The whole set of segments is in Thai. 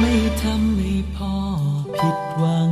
ไม่ทำให้พ่อผิดหวัง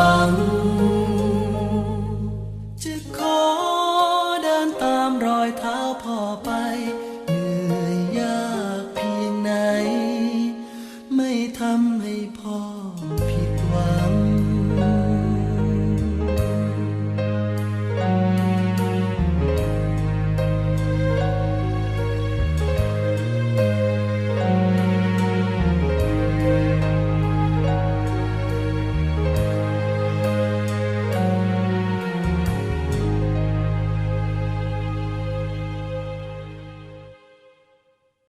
茫